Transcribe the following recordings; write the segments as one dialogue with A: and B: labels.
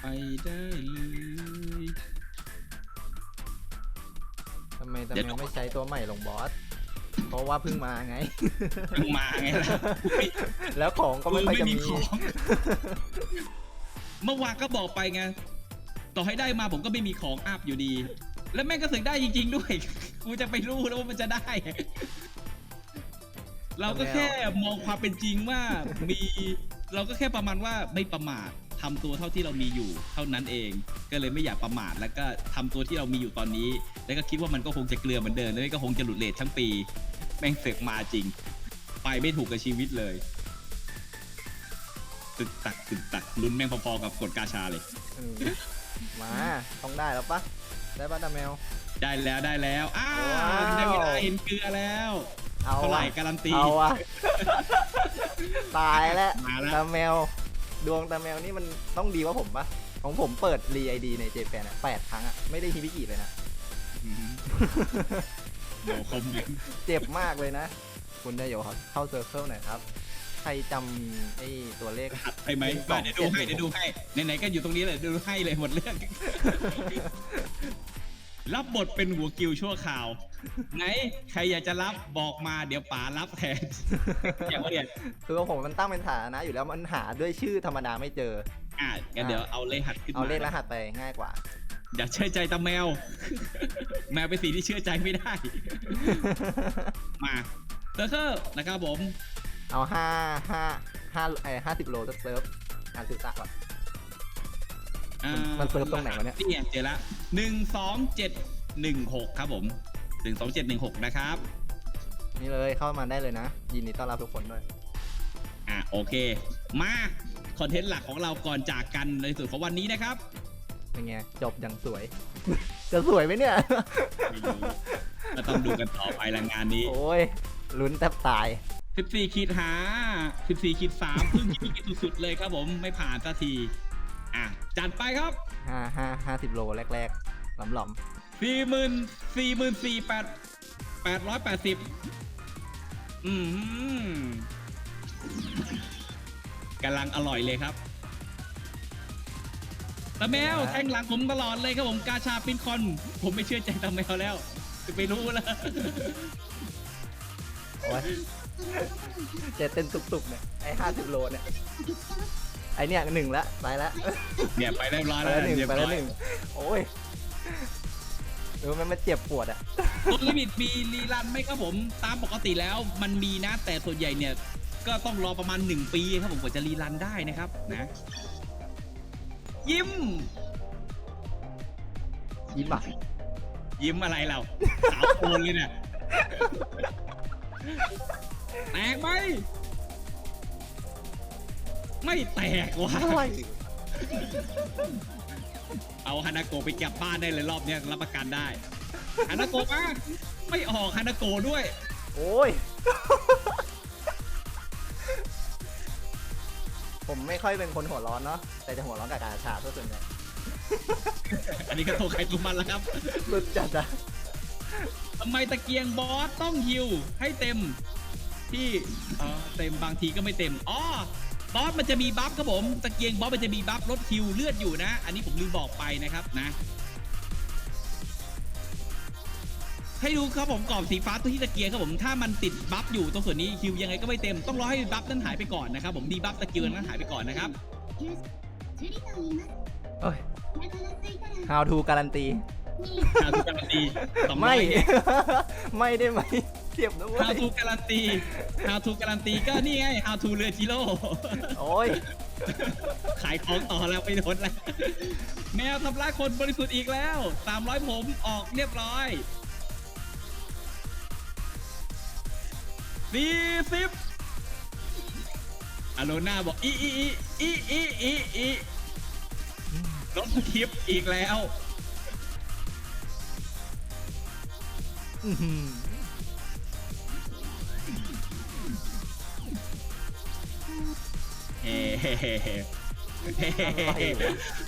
A: ไปได้เลย
B: ทำไมทำ
A: เดี๋
B: ไม
A: ยว
B: ไม่ใช้ตัวใหม่ลงบอส เพราะว่าเพิ่งมาไง
A: เพิ่งมาไงล่ะ
B: แล้วของก็ไม่ค่อยจะมี
A: ของเมื่อวานก็บอกไปไง ต่อให้ได้มาผมก็ไม่มีของอัพอยู่ดี แล้วแม่งก็เสึกได้จริง ๆ ด้วยกูจะไปรู้แล้วว่ามันจะได้ เราก็แค่มองความเป็นจริงว่ามี เราก็แค่ประมาณว่าไม่ประมาท ทำตัวเท่าที่เรามีอยู่เท่านั้นเอง ก็เลยไม่อยากประมาทแล้วก็ทำตัวที่เรามีอยู่ตอนนี้ แล้วก็คิดว่ามันก็คงจะเกลือเหมือนเดิมแล้วก็คงจะหลุดเลททั้งปี แม่งเสอกมาจริง ไปไม่ถูกกับชีวิตเลยตึกตักตึกตักลุ้นแม่งพอๆกับกดกาชาเลย
B: เออมาต้องได้แล้วปะได้ปะตาแมว
A: ได้แล้วได้แล้วอ้าว
B: ว้าว
A: ได้เวลาเห็นเกลือแล้ว
B: เอา
A: เท่าไหร่
B: วะ
A: การันตี
B: เอาวะตายแล้ว
A: มาแล้ว
B: ตาแมว ดวงตาแมวนี่มันต้องดีกว่าผมปะของผมเปิดรีไอดีในเจแปนอะแปดครั้งอะไม่ได้ฮิบิกิเลยนะ
A: อืมโนคอมเมนต์
B: เจ็บมากเลยนะ คุณได้โยครับเข้าเซอร์เคิลหน่อยครับ ใครจำไอ้ตัวเลข
A: หัดไปไหมมาเดี๋ยวดูให้เดี๋ยวดูให้ไหนๆก็อยู่ตรงนี้เลยเดี๋ยวดูให้เลยหมดเรื่อง รับบทเป็นหัวกิวชั่วข่าว ไหนใครอยากจะรับบอกมาเดี๋ยวป๋ารับแทนอย่างว่าเนี่ย
B: คือของผมมันตั้งเป็นฐานะอยู่แล้วมันหาด้วยชื่อธรรมดาไม่เจอ
A: อะงั้นเดี๋ยวเอาเลขหัดขึ้นมา
B: เอาเลขรหัสไปง่ายกว่า
A: อย่าเชื่อใจตาแมว แมวเป็นสิ่งที่เชื่อใจไม่ได้ มาเซอร์เซอร์นะครับผม
B: เอาห้าห้าห้าไอห้าสิบโลสักเซิร์ฟงานสื่อสารก่อน
A: อ่า
B: มันเซิร์ฟตรงไหนวะเนี่ย
A: นี่ไงเจอละหนึ่งสองเจ็ดหนึ่งหกครับผมหนึ่งสองเจ็ดหนึ่งหกนะครับ
B: นี่เลยเข้ามาได้เลยนะ ยินดีต้อนรับทุกคนด้วย
A: อะโอเค มาคอนเทนต์หลักของเราก่อนจากกันในส่วนของวันนี้นะครับ
B: เป็นไง จบอย่างสวย จะสวยไหมเนี่ย
A: ไม่รู้ก็ต้องดูกันต่อไปละงานนี้
B: โอ้ยลุ้นแทบตาย
A: 14ขีดหา14ขีด3ซึ่งขีดสุดๆเลยครับผมไม่ผ่านสักที อะจัดไปครับ
B: ห้าห้าห้าสิบโลแรกๆหลอมหลอม
A: สี่หมื่นสี่หมื่นสี่แปดแปดร้อยแปดสิบอืมกำลังอร่อยเลยครับตาแมวแทงหลังผมตลอดเลยครับผมกาชาปินคอน ผมไม่เชื่อใจตาแมวแล้วจะไปรู้แล้ว
B: ๆโอ้ยเจเต้นตุบๆเนี่ยไอห้าสิบโลเนี่ย ไอเนี่ยหนึ่งละไปละ
A: เนี่ยไปเรียบร้อย
B: ไป
A: แล้ว
B: แล้วหนึ่ง
A: เรียบ
B: ไป
A: ร้
B: แล้
A: อ
B: วยหนึ่งโอ้ยดูมันมันเจ็บปวดอะ
A: ตัวลิมิตมีรีรันไหมครับผมตามปกติแล้วมันมีนะแต่ส่วนใหญ่เนี่ย ก็ต้องรอประมาณ 1 ปีครับผมกว่าจะรีรันได้นะครับนะ ยิ้ม
B: ยิ้มอะ
A: ยิ้มอะไรเราสาวโคนเลยเนี่ยแตกไหม ไม่แตกว่ะ
B: อะไร
A: เอาฮานาโกะไปเก็บบ้านได้เลยรอบเนี้ยรับประกันได้ฮานาโกะมาไม่ออกฮานาโกะด้วย
B: โอ้ย ผมไม่ค่อยเป็นคนหัวร้อนเนาะ แต่จะหัวร้อนกับการชาซะส่วนใหญ่
A: อันนี้ก็โทรใครตัวมันแล้วครับ
B: สุดจัดอะ
A: ทำไมตะเกียงบอสต้องฮิวให้เต็ม ที่เออเต็มบางทีก็ไม่เต็มอ๋อ บอสมันจะมีบัฟครับผมตะเกียงบอสมันจะมีบัฟลดคิวเลือดอยู่นะ อันนี้ผมลืมบอกไปนะครับนะ ให้ดูครับผมกรอบสีฟ้าตัวที่ตะเกียงครับผมถ้ามันติดบัฟอยู่ตรงส่วนนี้คิวยังไงก็ไม่เต็มต้องรอให้บัฟนั้นหายไปก่อนนะครับผมดีบัฟตะเกียงนั้นหายไปก่อนนะครับ
B: โอ้ย How to การันตี
A: ฮาทูการันตีสออ
B: ไม่ ไม่ได้ไหมเจ็บนะเว้
A: ฮายทูการันตีฮาทูการันตีก็นี่ไงฮาทูเรือจิโร่
B: โอ้ย
A: ขายของต่อแล้วไปโดนแล้ว แมวทำร้ายคนบริสุทธิ์อีกแล้ว 300 ผมออกเรียบร้อยสี่สิบอโลน่าบอกอีอีอีอีอีอีอีลบคลิปอีกแล้ว
B: อื้อหือ
A: เฮ้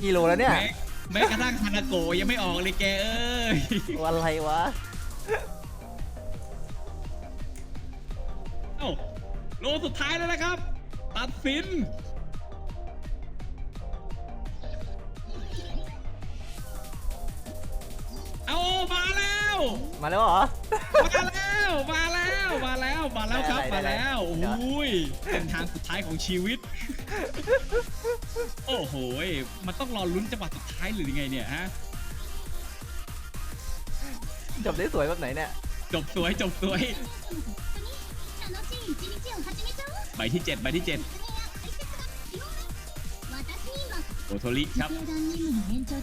B: กิโลแล้วเนี่ย
A: แม้แม้กระทั่งฮานาโกยังไม่ออกเลยแกเอ้ย วัน
B: อะไรวะ
A: เอาโลสุดท้ายแล้วนะครับ ตัดสิน เอามาแล้ว
B: มาแล้วเหรอ
A: มาแล มาแล้ว มาแล้ว มาแล้วครับ มาแล้วอุ้ยเป็นทางสุดท้ายของชีวิต โอ้โห มันต้องรอลุ้นจังหวะสุดท้ายหรือยังไงเนี่ยฮะ
B: จบได้สวยแบบไหนเนี่ย
A: จบสวย จบสวย ใบที่เจ็ดใบที่เจ็ดโอโทริครับ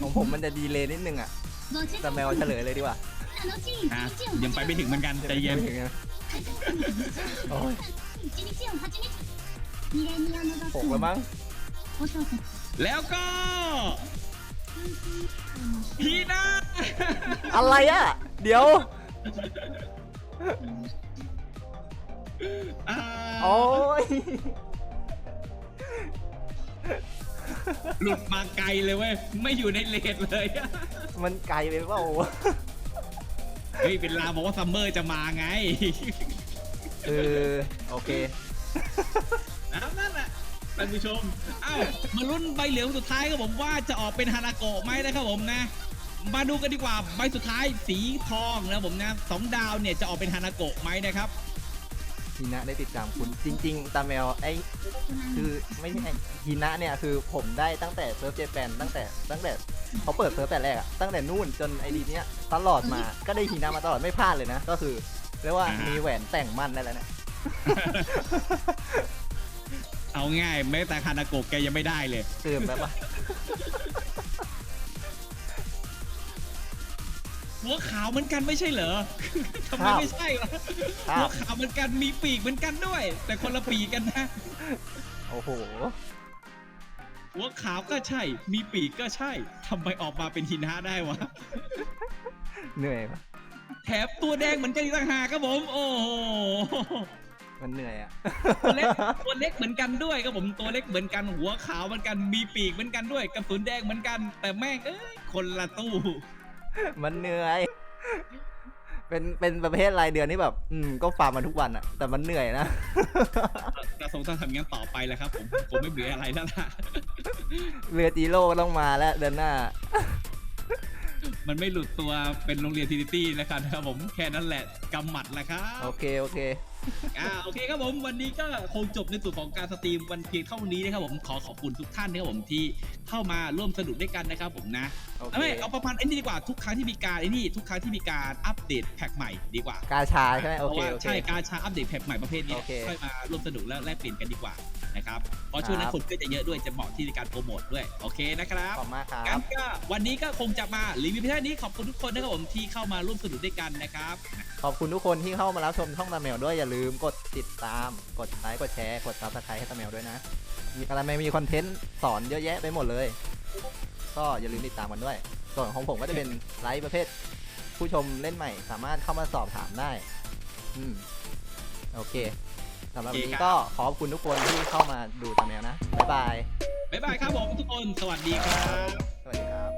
B: ของผมมันจะดีเลยนิดนึงอะแต่แมวเฉลยเลยดีกว่า
A: อะยังไปไม่ถึงเหมือนกันใจเย็น
B: ถึงนะโอ้ยหกแล้วมั้ง
A: แล้วก็พีน่า
B: อะไรอะ เดี๋ยวโอ้ย
A: หลุดมาไกลเลยเว้ย ไม่อยู่ในเลนเลย
B: มันไกลไปเปล่า
A: เฮ้ยเป็นลาบอกว่าซัมเมอร์จะมาไง
B: เออโอเค
A: นะครับนั่นแหละท่านผู้ชมเอ้ามาลุ้นใบเหลืองสุดท้ายครับผมว่าจะออกเป็นฮานาโกะไหมนะครับผมนะ มาดูกันดีกว่าใบสุดท้ายสีทองนะผมนะสองดาวเนี่ยจะออกเป็นฮานาโกะไหมนะครับ
B: ฮินะได้ติดตามคุณจริง ๆ ตาแมวไอ้คือไม่ใช่ฮินะเนี่ยคือผมได้ตั้งแต่เซิร์ฟเจแปนตั้งแต่ตั้งแต่เขาเปิดเซิร์ฟแต่แรกอะตั้งแต่นู่นจนไอดีเนี้ยตลอดมาก็ได้ฮินะมาตลอดไม่พลาดเลยนะ ก็คือเรียกว่า
A: อ่าฮะ
B: มีแหวนแต่งมั่นได้แล้วเนี่ย
A: เอาง่ายแม้แต่ฮานาโกะแกยังไม่ได้เลย
B: เติมแล้วป
A: หัวขาวเหมือนกันไม่ใช่เหรอ ทำไมไม่ใช่วะ
B: ครั
A: หัว
B: บ
A: ขาวเหมือนกันมีปีกเหมือนกันด้วย แต่คนละปีกกันนะ
B: โอ้โห
A: หัวขาวก็ใช่ มีปีกก็ใช่ทำไมออกมาเป็นหินะได้วะ
B: เหนื่อยปะ
A: แถมตัวแดงเหมือนกันอีกต่างหากครับผม โอ้โห
B: มันเหนื่อยอะ
A: ตัวเล็กตัวเล็กเหมือนกันด้วยครับผมตัวเล็กเหมือนกันหัวขาวเหมือนกันมีปีกเหมือนกันด้วยกระสุนแดงเหมือนกัน แต่แม่งเอ้ยคนละตู้
B: มันเหนื่อย เป็นเป็นประเภทรายเดือนที่แบบ อืมก็ฟาร์มมาทุกวันอะแต่มันเหนื่อยนะ
A: กระทรงต้องทำงั้นต่อไปแล้วครับ ผมผมไม่เบื่ออะไรแล้วล่ะ
B: เรือจีโร่ก็ต้องมาแล้วเดือนหน้า
A: มันไม่หลุดตัวเป็นโรงเรียนทีนิตี้แล้วกันนะครับผมแค่นั้นแหละกำหมัดแหละครับ
B: โอเค โอเค
A: อ่าโอเคครับผมวันนี้ก็คงจบในส่วนของการสตรีมวันเพียงเท่านี้นะครับผมขอขอบคุณทุกท่านนะครับผมที่เข้ามาร่วมสนุกด้วยกันนะครับผมนะ
B: โอเค
A: เอาไม่เอาประมาณไอ้นี่ดีกว่าทุกครั้งที่มีการไอ้นี่ทุกครั้งที่มีการอัปเดตแพ็คใหม่ดีกว่า
B: กาชาใช่ไหม
A: เพ
B: โอ
A: ราะ
B: เค
A: ว่า
B: โอเค
A: ใช่การชาอัปเดตแพ็คใหม่ประเภทนี้
B: โอเค
A: ค่อยมาร่วมสนุกและแลกเปลี่ยนกันดีกว่า นะครับ เพราะช่วงนั้น
B: ครับ
A: คนก็จะเยอะด้วยจะเหมาะที่ในการโปรโมทด้วย โอเคนะครับ
B: ขอบคุณมากครั
A: งั้
B: บ
A: นก็วันนี้ก็คงจะมารีวิวเพียงเท่านี้ขอบคุณทุกคนนะครับผมที่เข้ามาร่วมสนุกด้วยกันนะครับ
B: ขอบคุณทุกคนที่เข้ามารับชมช่องตาแมวด้วยอย่าลืมกดติดตาม กดไลค์กดแชร์กดซับสไครต์ให้ตาแมวด้วยนะมีตาแมวมีคอนเทนต์สอนเยอะแยะไปหมดเลย ก็อย่าลืมติดตามกันด้วย ส่วนของผมก็จะเป็นไลฟ์ประเภท ผู้ชมเล่นใหม่ สามารถเข้ามาสอบถามได้ อืมโอเค สำหรับวันนี้ก็ขอบคุณทุกคนที่เข้ามาดูตาแมวนะ บ๊ายบาย
A: บ๊ายบายครับผมทุกคน สวัสดีครับ
B: สวัสดีครับ